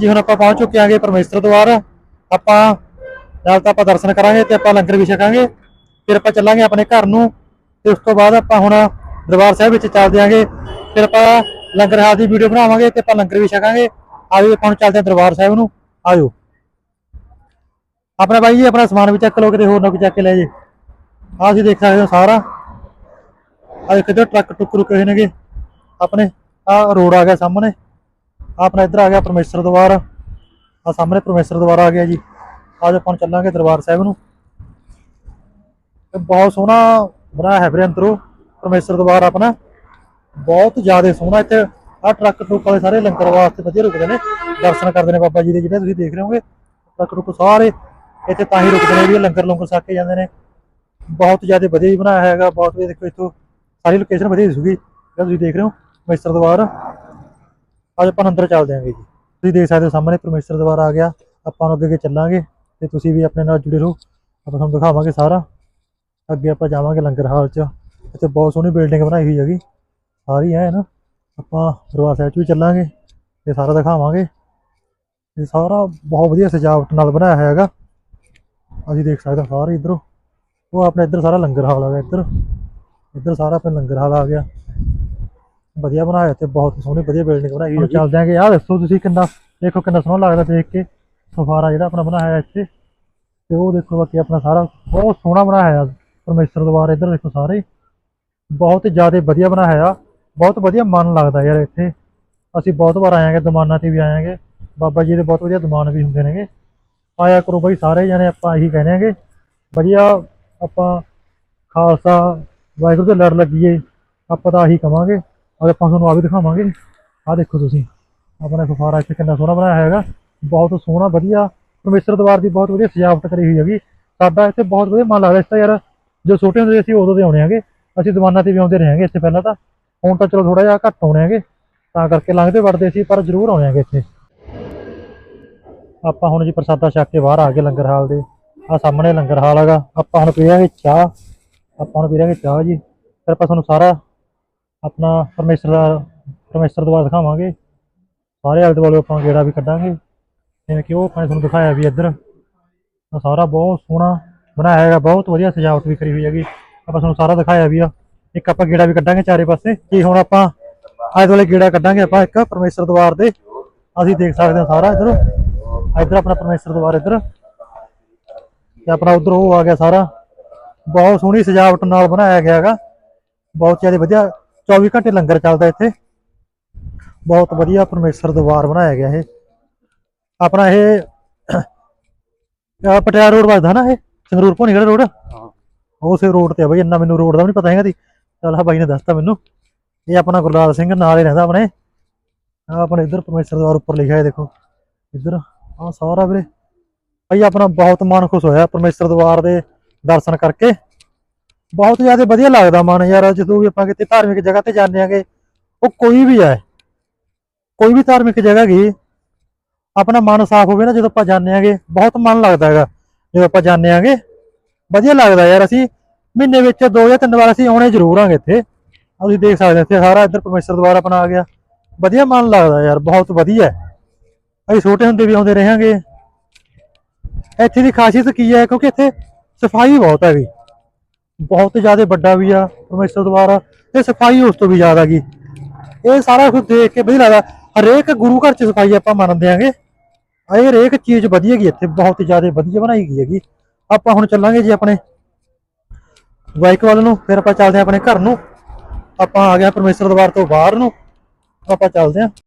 ਜੀ, ਹੁਣ ਆਪਾਂ ਪਹੁੰਚ ਚੁੱਕੇ ਆਂਗੇ ਪਰਮੇਸ਼ਰ ਦਵਾਰ ਆਪਾਂ, ਨਾਲ ਤਾਂ ਆਪਾਂ ਦਰਸ਼ਨ ਕਰਾਂਗੇ ਤੇ ਆਪਾਂ ਲੰਗਰ ਵੀ ਛਕਾਂਗੇ। ਫਿਰ ਆਪਾਂ ਚੱਲਾਂਗੇ ਆਪਣੇ ਘਰ ਨੂੰ ਤੇ ਉਸ ਤੋਂ ਬਾਅਦ ਆਪਾਂ ਹੁਣ ਦਰਬਾਰ ਸਾਹਿਬ ਵਿੱਚ ਚੱਲਦੇ ਆਂਗੇ ਫਿਰ ਆਪਾਂ ਲੰਗਰ ਹਾਲ ਦੀ ਵੀਡੀਓ ਬਣਾਵਾਂਗੇ ਤੇ ਆਪਾਂ ਲੰਗਰ ਵੀ ਛਕਾਂਗੇ। ਆਜੋ ਆਪਾਂ ਹੁਣ ਚੱਲਦੇ ਆਂ ਦਰਬਾਰ ਸਾਹਿਬ ਨੂੰ। ਆਜੋ। ਆਪਣਾ ਬਾਈ ਜੀ, ਆਪਣਾ ਸਮਾਨ ਵੀ ਚੱਕ ਲਓ, ਕਿਤੇ ਹੋਰ ਨਾ ਕੋਈ ਚੱਕ ਕੇ ਲੈ ਜੇ। ਆਹ ਤੁਸੀਂ ਦੇਖ ਸਕਦੇ ਹੋ ਸਾਰਾ। ਆ ਦੇਖੋ ਟਰੱਕ ਟੁੱਕ ਰੁਕੇ ਹੋਏ ਨੇਗੇ। ਆਪਣੇ ਆ ਰੋਡ ਆ ਗਿਆ ਸਾਹਮਣੇ। ਆਪਣਾ ਇੱਧਰ ਆ ਗਿਆ ਪਰਮੇਸ਼ਰ ਦਰਬਾਰ। ਆ ਸਾਹਮਣੇ ਪਰਮੇਸ਼ਰ ਦਰਬਾਰ ਆ ਗਿਆ ਜੀ। ਅੱਜ ਆਪਾਂ ਹੁਣ ਚੱਲਾਂਗੇ ਦਰਬਾਰ ਸਾਹਿਬ ਨੂੰ। ਤੇ ਬਹੁਤ ਸੋਹਣਾ ਬਣਾਇਆ ਹੈ ਵੀਰੇ ਅੰਦਰੋਂ ਪਰਮੇਸ਼ਰ ਦਰਬਾਰ ਆਪਣਾ। ਬਹੁਤ ਜ਼ਿਆਦਾ ਸੋਹਣਾ ਇੱਥੇ। ਆ ਟਰੱਕ ਟਰੁੱਕ ਵਾਲੇ ਸਾਰੇ ਲੰਗਰ ਵਾਸਤੇ ਵਧੀਆ ਰੁਕਦੇ ਨੇ। ਦਰਸ਼ਨ ਕਰਦੇ ਨੇ ਬਾਬਾ ਜੀ ਦੇ ਜਿਹੜੇ ਤੁਸੀਂ ਦੇਖ ਰਹੇ ਹੋਗੇ ਟਰੱਕ ਟਰੁੱਕ ਸਾਰੇ ਇੱਥੇ ਤਾਂ ਹੀ ਰੁਕਦੇ ਨੇ ਵੀ ਲੰਗਰ ਲੰਗਰ ਛਕ ਕੇ ਜਾਂਦੇ ਨੇ। ਬਹੁਤ ਜ਼ਿਆਦਾ ਵਧੀਆ ਵੀ ਬਣਾਇਆ ਹੈਗਾ। ਬਹੁਤ ਵਧੀਆ ਦੇਖੋ ਇੱਥੋਂ ਸਾਰੀ ਲੋਕੇਸ਼ਨ ਵਧੀਆ ਦਿਸੂਗੀ। ਜਿਹੜਾ ਤੁਸੀਂ ਦੇਖ ਰਹੇ ਹੋ ਪਰਮੇਸ਼ਰ ਦਰਬਾਰ। ਅੱਜ ਆਪਾਂ ਅੰਦਰ ਚੱਲਦੇ ਆਂਗੇ ਜੀ। ਤੁਸੀਂ ਦੇਖ ਸਕਦੇ ਹੋ ਸਾਹਮਣੇ ਪਰਮੇਸ਼ਰ ਦਰਬਾਰ ਆ ਗਿਆ। ਆਪਾਂ ਨੂੰ ਅੱਗੇ ਅੱਗੇ ਚੱਲਾਂਗੇ ਤੇ ਤੁਸੀਂ ਵੀ ਆਪਣੇ ਨਾਲ ਜੁੜੇ ਰਹੋ। ਆਪਾਂ ਤੁਹਾਨੂੰ ਦਿਖਾਵਾਂਗੇ ਸਾਰਾ। ਅੱਗੇ ਆਪਾਂ ਜਾਵਾਂਗੇ ਲੰਗਰ ਹਾਲ 'ਚ। ਇੱਥੇ ਬਹੁਤ ਸੋਹਣੀ ਬਿਲਡਿੰਗ ਬਣਾਈ ਹੋਈ ਹੈਗੀ। ਸਾਰੀ ਹੈ ਨਾ। ਆਪਾਂ ਦਰਬਾਰ ਸਾਹਿਬ 'ਚ ਵੀ ਚੱਲਾਂਗੇ ਤੇ ਸਾਰਾ ਦਿਖਾਵਾਂਗੇ। ਇਹ ਸਾਰਾ ਬਹੁਤ ਵਧੀਆ ਸਜਾਵਟ ਨਾਲ ਬਣਾਇਆ ਹੋਇਆ ਹੈਗਾ। ਅਸੀਂ ਦੇਖ ਸਕਦੇ ਹਾਂ ਸਾਰੇ ਇਧਰੋਂ। ਉਹ ਆਪਣੇ ਇੱਧਰ ਸਾਰਾ ਲੰਗਰ ਹਾਲ ਆ ਗਿਆ ਇੱਧਰ। ਇੱਧਰ ਸਾਰਾ ਆਪਣਾ ਲੰਗਰ ਹਾਲ ਆ ਗਿਆ। ਵਧੀਆ ਬਣਾਇਆ ਤੇ ਬਹੁਤ ਸੋਹਣੀ ਵਧੀਆ ਬਿਲਡਿੰਗ ਬਣਾਈ ਹੋਈ ਹੈ ਚੱਲਦੇ ਆਂਗੇ। ਆਹ ਦੱਸੋ ਤੁਸੀਂ ਕਿੰਨਾ ਦੇਖੋ ਕਿੰਨਾ ਸੋਹਣਾ ਲੱਗਦਾ ਦੇਖ ਕੇ। ਸਫਾਰਾ ਜਿਹੜਾ ਆਪਣਾ ਬਣਾਇਆ ਹੈ ਇੱਥੇ। ਤੇ ਉਹ ਦੇਖੋ ਬਾਕੀ ਆਪਣਾ ਸਾਰਾ ਬਹੁਤ ਸੋਹਣਾ ਬਣਾਇਆ ਹੈ ਪਰਮੇਸ਼ਰ ਦਰਬਾਰ ਇੱਧਰ ਦੇਖੋ ਸਾਰੇ। ਬਹੁਤ ਜ਼ਿਆਦਾ ਵਧੀਆ ਬਣਾਇਆ ਬਹੁਤ ਵਧੀਆ ਮਨ ਲੱਗਦਾ ਯਾਰ ਇੱਥੇ। ਅਸੀਂ ਬਹੁਤ ਵਾਰ ਆਏਆਂਗੇ ਦਮਾਨਾਂ ਤੇ ਵੀ ਆਏਆਂਗੇ ਬਾਬਾ ਜੀ ਦੇ ਬਹੁਤ ਵਧੀਆ ਦਮਾਨ ਵੀ ਹੁੰਦੇ ਨੇਗੇ। ਆਇਆ ਕਰੋ ਬਈ ਸਾਰੇ ਜਣੇ ਆਪਾਂ ਇਹੀ ਕਹਿੰਦੇ ਆਂਗੇ। ਵਧੀਆ ਆਪਾਂ ਖਾਲਸਾ ਵਾਹਿਗੁਰੂ ਦੇ ਲੜ ਲੱਗੀਏ। ਆਪਾਂ ਤਾਂ ਆਹੀ ਕਵਾਂਗੇ। ਔਰ ਆਪਾਂ ਤੁਹਾਨੂੰ ਆ ਵੀ ਦਿਖਾਵਾਂਗੇ। ਆਹ ਦੇਖੋ ਤੁਸੀਂ। ਆਪਣਾ ਸਫਾਰਾ ਇੱਥੇ ਕਿੰਨਾ ਸੋਹਣਾ ਬਣਾਇਆ ਹੈਗਾ। ਬਹੁਤ ਸੋਹਣਾ, ਵਧੀਆ। ਪਰਮੇਸ਼ਰ ਦਰਬਾਰ ਦੀ ਬਹੁਤ ਵਧੀਆ ਸਜਾਵਟ ਕਰੀ ਹੋਈ ਹੈਗੀ। ਸਾਡਾ ਇੱਥੇ ਬਹੁਤ ਵਧੀਆ ਮਨ ਲੱਗਦਾ। ਇਸ ਤਾਂ ਯਾਰ, ਜੋ ਛੋਟੇ ਹੁੰਦੇ ਸੀ, ਅਸੀਂ ਉਦੋਂ ਦੇ ਆਉਣੇ ਹੈਗੇ। ਅਸੀਂ ਦੁਕਾਨਾਂ ਤੇ ਵੀ ਆਉਂਦੇ ਰਹੇ ਇੱਥੇ ਪਹਿਲਾਂ ਤਾਂ। ਹੁਣ ਤਾਂ ਚਲੋ ਥੋੜਾ ਜਿਹਾ ਘੱਟ ਆਉਣੇ ਹੈਗੇ। ਤਾਂ ਕਰਕੇ ਲੰਘਦੇ ਵੜਦੇ ਸੀ, ਪਰ ਜ਼ਰੂਰ ਆਉਣੇ ਹੈਗੇ ਇੱਥੇ। ਆਪਾਂ ਹੁਣ ਜੀ ਪ੍ਰਸਾਦਾ ਛਕ ਕੇ ਬਾਹਰ ਆ ਗਏ ਲੰਗਰ ਹਾਲ ਦੇ। ਆ ਸਾਹਮਣੇ ਲੰਗਰ ਹਾਲ ਹੈਗਾ। ਆਪਾਂ ਹੁਣ ਪੀਵਾਂਗੇ ਚਾਹ। ਆਪਾਂ ਹੁਣ ਪੀਵਾਂਗੇ ਚਾਹ ਜੀ। ਫਿਰ ਆਪਾਂ ਤੁਹਾਨੂੰ ਸਾਰਾ ਆਪਣਾ ਪਰਮੇਸ਼ਰ ਦਾ, ਪਰਮੇਸ਼ਰ ਦੁਆਰਾ ਦਿਖਾਵਾਂਗੇ। ਸਾਰੇ ਆਲੇ ਦੁਆਲੇ ਆਪਾਂ ਗੇੜਾ ਵੀ ਕੱਢਾਂਗੇ। ਜਿਵੇਂ ਕਿ ਉਹ ਆਪਾਂ ਤੁਹਾਨੂੰ ਦਿਖਾਇਆ ਵੀ ਇੱਧਰ। ਸਾਰਾ ਬਹੁਤ ਸੋਹਣਾ ਬਣਾਇਆ ਹੈਗਾ, ਬਹੁਤ ਵਧੀਆ ਸਜਾਵਟ ਵੀ ਕਰੀ ਹੋਈ ਹੈਗੀ। ਆਪਾਂ ਤੁਹਾਨੂੰ ਸਾਰਾ ਦਿਖਾਇਆ ਵੀ ਆ। ਇੱਕ ਆਪਾਂ ਗੇੜਾ ਵੀ ਕੱਢਾਂਗੇ ਚਾਰੇ ਪਾਸੇ। ਕੀ ਹੁਣ ਆਪਾਂ ਆਲੇ ਦੁਆਲੇ ਗੇੜਾ ਕੱਢਾਂਗੇ ਆਪਾਂ ਇੱਕ ਪਰਮੇਸ਼ਰ ਦੁਆਰ ਦੇ। ਅਸੀਂ ਦੇਖ ਸਕਦੇ ਹਾਂ ਸਾਰਾ ਇੱਧਰ। ਇੱਧਰ ਆਪਣਾ ਪਰਮੇਸ਼ਰ ਦੁਆਰ ਇੱਧਰ। ਤੇ ਆਪਣਾ ਉਧਰ ਉਹ ਆ ਗਿਆ ਸਾਰਾ। ਬਹੁਤ ਸੋਹਣੀ ਸਜਾਵਟ ਨਾਲ ਬਣਾਇਆ ਗਿਆ ਹੈਗਾ। ਬਹੁਤ ਜ਼ਿਆਦਾ ਵਧੀਆ 24 ਘੰਟੇ ਲੰਗਰ ਚੱਲਦਾ ਇੱਥੇ ਬਹੁਤ ਵਧੀਆ ਪਰਮੇਸ਼ਰ ਦਰਬਾਰ ਬਣਾਇਆ ਗਿਆ ਇਹ ਆਪਣਾ ਇਹ ਆਹ ਪਟਿਆਲਾ ਰੋਡ ਵੱਜਦਾ ਨਾ ਇਹ ਸੰਗਰੂਰ ਭੋਨੀਗੜ੍ਹ ਰੋਡ ਉਸੇ ਰੋਡ ਤੇ ਆ ਬਈ ਇੰਨਾ ਮੈਨੂੰ ਰੋਡ ਦਾ ਵੀ ਨਹੀਂ ਪਤਾ ਹੈਗਾ ਦੀ ਚੱਲ ਆ ਬਾਈ ਨੇ ਦੱਸਤਾ ਮੈਨੂੰ ਇਹ ਆਪਣਾ ਗੁਰਲਾਲ ਸਿੰਘ ਨਾਲ ਹੀ ਰਹਿੰਦਾ ਆਪਣੇ ਆ ਆਪਣੇ ਇੱਧਰ ਪਰਮੇਸ਼ਰ ਦਰਬਾਰ ਉੱਪਰ ਲਿਖਿਆ ਹੈ ਦੇਖੋ ਇੱਧਰ ਆ ਸਾਰਾ ਵੀਰੇ ਭਾਈ ਆਪਣਾ ਬਹੁਤ ਮਨ ਖੁਸ਼ ਹੋਇਆ ਪਰਮੇਸ਼ਰ ਦਰਬਾਰ ਦੇ ਦਰਸ਼ਨ ਕਰਕੇ ਬਹੁਤ ਜ਼ਿਆਦਾ ਵਧੀਆ ਲੱਗਦਾ ਮਨ ਯਾਰ ਜਦੋਂ ਵੀ ਆਪਾਂ ਕਿਤੇ ਧਾਰਮਿਕ ਜਗ੍ਹਾ ਤੇ ਜਾਂਦੇ ਆਂਗੇ, ਉਹ ਕੋਈ ਵੀ ਹੈ ਕੋਈ ਵੀ ਧਾਰਮਿਕ ਜਗ੍ਹਾ ਗਈ ਆਪਣਾ ਮਨ ਸਾਫ਼ ਹੋਵੇ ਨਾ ਜਦੋਂ ਆਪਾਂ ਜਾਂਦੇ ਆਂਗੇ, ਬਹੁਤ ਮਨ ਲੱਗਦਾ ਹੈਗਾ, ਜਦੋਂ ਆਪਾਂ ਜਾਂਦੇ ਆਂਗੇ, ਵਧੀਆ ਲੱਗਦਾ ਯਾਰ ਅਸੀਂ, ਮਹੀਨੇ ਵਿੱਚ ਦੋ ਜਾਂ ਤਿੰਨ ਵਾਰ ਅਸੀਂ ਆਉਣੇ ਜ਼ਰੂਰ ਆਂਗੇ ਇੱਥੇ ਅਸੀਂ ਦੇਖ ਸਕਦੇ ਇੱਥੇ ਸਾਰਾ ਇੱਧਰ ਪਰਮੇਸ਼ਰ ਦਰਬਾਰ ਆਪਣਾ ਆ ਗਿਆ, ਵਧੀਆ ਮਨ ਲੱਗਦਾ ਯਾਰ, ਬਹੁਤ ਵਧੀਆ, ਅਸੀਂ ਛੋਟੇ ਹੁੰਦੇ ਵੀ ਆਉਂਦੇ ਰਹਾਂਗੇ ਇੱਥੇ ਦੀ ਖਾਸੀਅਤ ਕੀ ਹੈ, ਕਿਉਂਕਿ ਇੱਥੇ ਸਫ਼ਾਈ ਬਹੁਤ ਹੈਗੀ ਬਹੁਤ ਜ਼ਿਆਦਾ ਵੱਡਾ ਵੀ ਆ ਪਰਮੇਸ਼ਰ ਦਰਬਾਰ ਤੇ ਸਫ਼ਾਈ ਉਸ ਤੋਂ ਵੀ ਜ਼ਿਆਦਾ ਹੈਗੀ। ਇਹ ਸਾਰਾ ਕੁਝ ਦੇਖ ਕੇ ਵਧੀਆ ਲੱਗਦਾ। ਹਰੇਕ ਗੁਰੂ ਘਰ ਚ ਸਫ਼ਾਈ ਆਪਾਂ ਮੰਨਦੇ ਆਂਗੇ। ਇਹ ਹਰੇਕ ਚੀਜ਼ ਵਧੀਆ ਗਈ ਇੱਥੇ ਬਹੁਤ ਜ਼ਿਆਦਾ ਵਧੀਆ ਬਣਾਈ ਗਈ ਹੈਗੀ। ਆਪਾਂ ਹੁਣ ਚੱਲਾਂਗੇ ਜੀ ਆਪਣੇ ਬਾਈਕ ਵੱਲ ਨੂੰ, ਫਿਰ ਆਪਾਂ ਚੱਲਦੇ ਹਾਂ ਆਪਣੇ ਘਰ ਨੂੰ। ਆਪਾਂ ਆ ਗਏ ਹਾਂ ਪਰਮੇਸ਼ਰ ਦਰਬਾਰ ਤੋਂ ਬਾਹਰ ਨੂੰ। ਆਪਾਂ ਚੱਲਦੇ ਹਾਂ